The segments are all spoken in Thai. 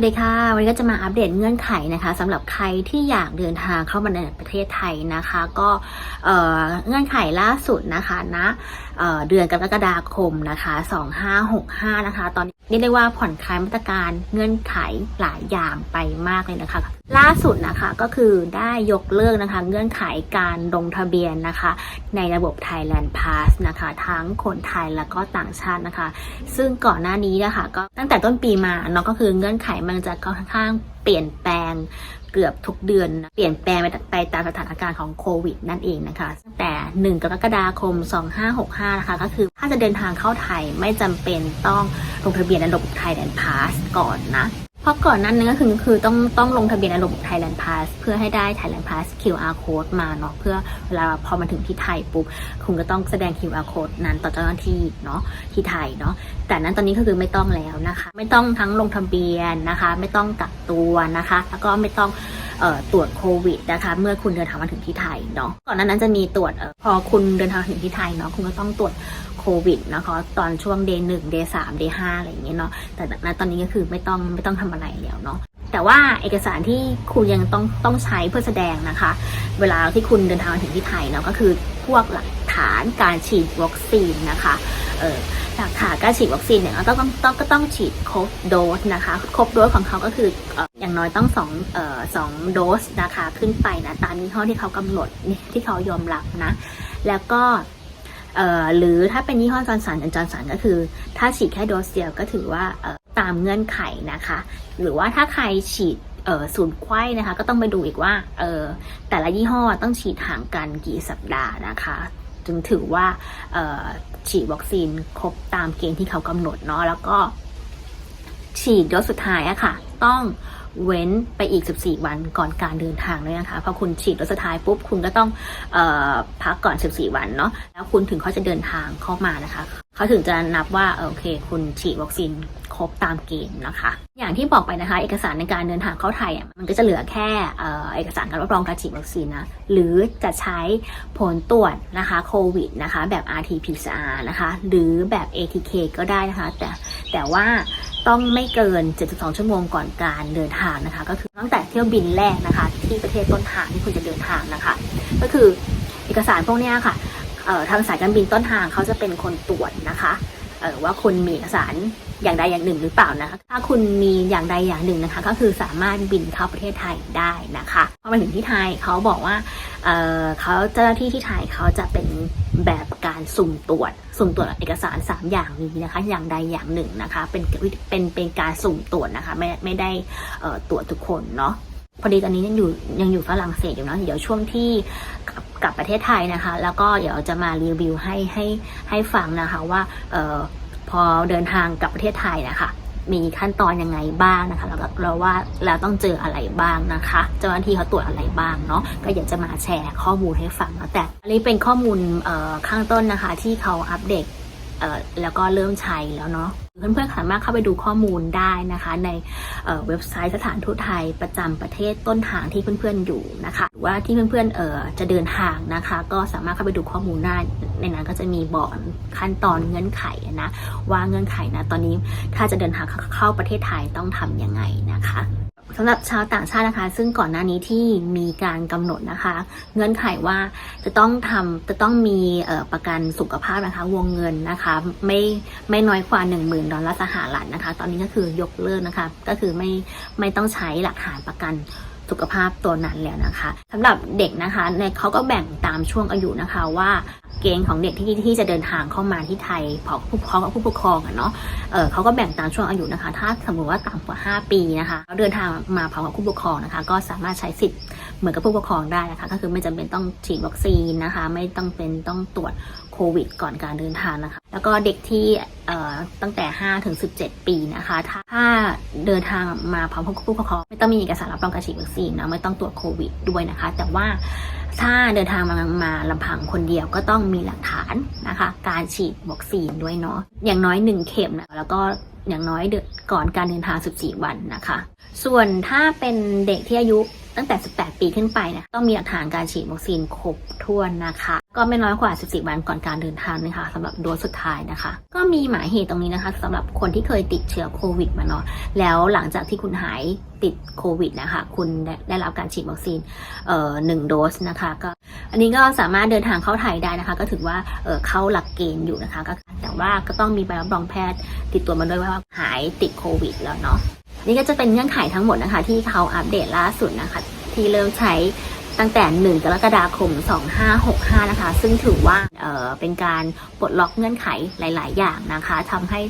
วัสดีค่ะ วันนี้ก็จะมาอัปเดตเงื่อนไขนะคะสำหรับใครที่อยากเดินทางเข้ามาในประเทศไทยนะคะ ก็เงื่อนไขล่าสุดนะคะณเอ่อเดือนกรกฎาคมนะคะ2565นะคะ ตอนนี้เรียกได้ว่าผ่อนคลายมาตรการเงื่อนไขหลายอย่างไปมากเลยนะคะ ล่าสุดนะคะก็คือได้ยกเลิกนะคะเงื่อนไขการลงทะเบียนนะคะ ในระบบ Thailand Pass นะคะ ทั้งคนไทยแล้วก็ต่างชาตินะคะ ซึ่งก่อนหน้านี้นะคะก็ตั้งแต่ต้นปีมาเนาะก็คือเงื่อนไขมันจะค่อนข้างเปลี่ยนแปลงเกือบทุกเดือน เปลี่ยนแปลงไปไปตามสถานการณ์ของโควิดนั่นเองนะคะตั้งแต่ 1 กรกฎาคม 2565 นะคะ ก็คือถ้าจะเดินทางเข้าไทยไม่จำเป็นต้องลงทะเบียนในระบบ Thailand Pass ก่อนนะ ราะก่อนนั้นนึงก็คือคือต้องต้องลงทะเบียนในระบบ Thailand Pass เพื่อให้ได้ Thailand Pass QR code มาเนาะเพื่อเวลาพอมาถึงที่ไทยปุ๊บคุณก็ต้องแสดง QR code นั้นต่อเจ้าหน้าที่เนาะที่ไทยเนาะแต่นั้นตอนนี้ก็คือไม่ต้องแล้วนะคะ ไม่ต้องทั้งลงทะเบียนนะคะ ไม่ต้องกักตัวนะคะ แล้วก็ไม่ต้อง ตรวจโควิดนะคะเมื่อคุณเดินทางมาถึงที่ไทยเนาะก่อนหน้านั้นจะมีตรวจออพอคุณเดินทางถึงที่ไทยเนาะคุณก็ต้องตรวจโควิดนะคะตอนช่วง day หนึ่ง day สาม day ห้าอะไรอย่างเงี้ยเนาะแต่ณตอนนี้ก็คือไม่ต้องไม่ต้องทำอะไรแล้วเนาะแต่ว่าเอกสารที่คุณยังต้องต้องใช้เพื่อแสดงนะคะ เวลาที่คุณเดินทางมาถึงที่ไทยเนาะก็คือพวกหลักฐานการฉีดวัคซีนนะคะเออ หลักานการฉีดวัคซีนเนี่ยต้องต้องต้องก็ต้องฉีดครบโดสนะคะครบโดสของเขาก็คืออย่างน้อยต้องสองเอ่อสองโดสนะคะขึ้นไปนะตามยี่ห้อที่เขากำหนดที่เขายอมรับนะแล้วก็เอ่อหรือถ้าเป็นยี่ห้อจอร์นสันจอร์นสันก็คือ ถ้าฉีดแค่โดสเดียวก็ถือว่าตามเงื่อนไขนะคะ หรือว่าถ้าใครฉีดเออศูนย์ไข้นะคะ ก็ต้องไปดูอีกว่าเออแต่ละยี่ห้อต้องฉีดห่างกันกี่สัปดาห์นะคะ จึงถือว่าฉีดวัคซีนครบตามเกณฑ์ที่เขากำหนดเนาะแล้วก็ ฉีดโดสสุดท้ายอะค่ะ ต้องเว้นไปอีก 14 วันก่อนการเดินทางด้วยนะคะพอคุณฉีดโดสสุดท้ายปุ๊บคุณก็ต้องออพักก่อน 14 วันเนาะ แล้วคุณถึงเขาจะเดินทางเข้ามานะคะ เขาถึงจะนับว่าโอเค คุณฉีดวัคซีนครบตามเกณฑ์นะคะ อย่างที่บอกไปนะคะ เอกสารในการเดินทางเข้าไทยมันก็จะเหลือแค่เอ่อเอกสารการรับรองการฉีดวัคซีนนะ หรือจะใช้ผลตรวจนะคะโควิดนะคะแบบ RT-PCR นะคะ หรือแบบ ATK ก็ได้นะคะ แต่แต่ว่า ต้องไม่เกิน 72 ชั่วโมงก่อนการเดินทางนะคะ ก็คือตั้งแต่เที่ยวบินแรกนะคะ ที่ประเทศต้นทางที่คุณจะเดินทางนะคะ ก็คือเอกสารพวกนี้ค่ะทางสายการบินต้นทางเขาจะเป็นคนตรวจนะคะ ว่าคุณมีเอกสารอย่างใดอย่างหนึ่งหรือเปล่านะคะถ้าคุณมีอย่างใดอย่างหนึ่งนะคะ ก็คือสามารถบินเข้าประเทศไทยได้นะคะพอมาถึงที่ไทยเขาบอกว่าเเขาเจ้าหน้าที่ที่ไทยเขาจะเป็นแบบการสุ่มตรวจ สุ่มตรวจเอกสาร 3 อย่างนี้นะคะ อย่างใดอย่างหนึ่งนะคะ เป็นเป็นเป็นการสุ่มตรวจนะคะ ไม่ไม่ได้ตรวจทุกคนเนาะ พอดีตอนนี้ยังอยู่ยังอยู่ฝรั่งเศสอยู่เนาะเดี๋ยวช่วงที่กลับกลับประเทศไทยนะคะ แล้วก็เดี๋ยวจะมารีวิวให้ให้ให้ฟังนะคะว่าเอ่อพอเดินทางกลับประเทศไทยนะคะ มีขั้นตอนยังไงบ้างนะคะแล้วก็เราว่าเราต้องเจออะไรบ้างนะคะเจ้าหน้าที่เขาตรวจอะไรบ้างเนาะก็อยากจะมาแชร์ข้อมูลให้ฟังนะแต่อันนี้เป็นข้อมูลข้างต้นนะคะที่เขาอัปเดตแล้วก็เริ่มใช้แล้วเนาะ เพื่อนๆสามารถเข้าไปดูข้อมูลได้นะคะ ในเเว็บไซต์สถานทูตไทยประจำประเทศต้นทางที่เพื่อนๆอยู่นะคะหรือว่าที่เพื่อนๆเอ่อจะเดินทางนะคะ ก็สามารถเข้าไปดูข้อมูลได้ในนั้นก็จะมีบอกขั้นตอนเงื่อนไขนะว่าเงื่อนไขนะตอนนี้ถ้าจะเดินทางเข้าประเทศไทยต้องทำยังไงนะคะ สำหรับชาวต่างชาตินะคะ ซึ่งก่อนหน้านี้ที่มีการกำหนดนะคะ เงื่อนไขว่าจะต้องทำจะต้องมีประกันสุขภาพนะคะ วงเงินนะคะไม่ไม่น้อยกว่า 1 0,000 ดอลลาร์สหรัฐนะคะ ตอนนี้ก็คือยกเลิกนะคะ ก็คือไม่ไม่ต้องใช้หลักฐานประกันสุขภาพตัวนั้นแล้วนะคะสำหรับเด็กนะคะเนี่ยเขาก็แบ่งตามช่วงอายุนะคะว่า เกณฑ์ของเด็กที่ที่จะเดินทางเข้ามาที่ไทยพอผู้พร้องกับผู้ปกครองอะเนาะเออเขาก็แบ่งตามช่วงอายุนะคะ ถ้าสมมติว่าต่ำกว่า 5 ปีนะคะเดินทางมาพร้อมกับผู้ปกครองนะคะ ก็สามารถใช้สิทธิ์เหมือนกับผู้ปกครองได้นะคะ ก็คือไม่จำเป็นต้องฉีดวัคซีนนะคะ ไม่ต้องเป็นต้องตรวจ โควิด ก่อนการเดินทางนะคะ แล้วก็เด็กที่ตั้งแต่ 5 ถึง 17 ปีนะคะ ถ้าเดินทางมาพร้อมกับผู้ปกครองไม่ต้องมีเอกสารรับรองการฉีดวัคซีนนะไม่ต้องตรวจโควิดด้วยนะคะ แต่ว่าถ้าเดินทางมามาลำพังคนเดียวก็ต้องมีหลักฐานนะคะ การฉีดวัคซีนด้วยเนาะอย่างน้อย 1 เข็มนะแล้วก็ อย่างน้อยเดือนก่อนการเดินทาง 14 วันนะคะ ส่วนถ้าเป็นเด็กที่อายุตั้งแต่ 18 ปีขึ้นไปนะต้องมีหลักฐานการฉีดวัคซีนครบถ้วนนะคะ ก็ไม่น้อยกว่า 14 วันก่อนการเดินทางนะคะสำหรับโดสสุดท้ายนะคะ ก็มีหมายเหตุตรงนี้นะคะสำหรับคนที่เคยติดเชื้อโควิดมาเนาะแล้วหลังจากที่คุณหายติดโควิดนะคะ คุณได้ไดรับการฉีดวัคซีนเอ่อหนึ่งโดสนะคะก็อันนี้ก็สามารถเดินทางเข้าไทยได้นะคะ ก็ถือว่าเออเข้าหลักเกณฑ์อยู่นะคะก็แต่ ว่าก็ต้องมีใบรับรองแพทย์ติดตัวมาด้วยว่าหายติดโควิดแล้วเนาะนี่ก็จะเป็นเงื่อนไขทั้งหมดนะคะ ที่เขาอัปเดตล่าสุดนะคะ ที่เริ่มใช้ตั้งแต่ 1 กรกฎาคม 2565 นะคะ ซึ่งถือว่าเเป็นการปลดล็อกเงื่อนไขหลาย ๆ อย่างนะคะทำให้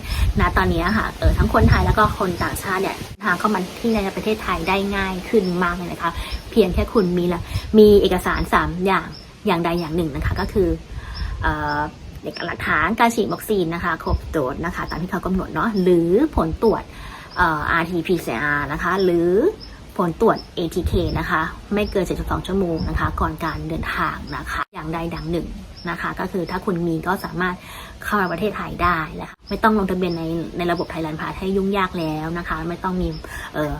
ณตอนนี้ค่ะเออทั้งคนไทยแล้วก็คนต่างชาติเนี่ยทางเข้ามาที่ในประเทศไทยได้ง่ายขึ้นมากเลยนะคะ เพียงแค่คุณมีละมีเอกสาร 3 อย่างอย่างใดอย่างหนึ่งนะคะ ก็คืออ เอกหลักฐานการฉีดวัคซีนนะคะครบโดสนะคะตามที่เขากำหนดเนาะหรือผลตรวจ RT-PCR นะคะหรือผลตรวจ ATK นะคะ ไม่เกิน 72 ชั่วโมงนะคะ ก่อนการเดินทางนะคะ อย่างใดอย่างหนึ่งนะคะ ก็คือถ้าคุณมีก็สามารถเข้ามาประเทศไทยได้นะคะไม่ต้องลงทะเบียนในในระบบไทยแลนด์พาสให้ยุ่งยากแล้วนะคะ ไม่ต้องมีเอ่อ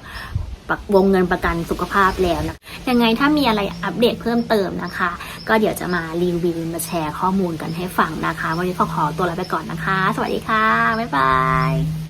วงเงินประกันสุขภาพแล้วนะยังไงถ้ามีอะไรอัปเดตเพิ่มเติมนะคะ ก็เดี๋ยวจะมารีวิวมาแชร์ข้อมูลกันให้ฟังนะคะ วันนี้ขอขอตัวลาไปก่อนนะคะ สวัสดีค่ะ บ๊ายบาย